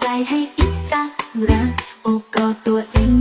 ใจให้อิสระโอกอตัวเอง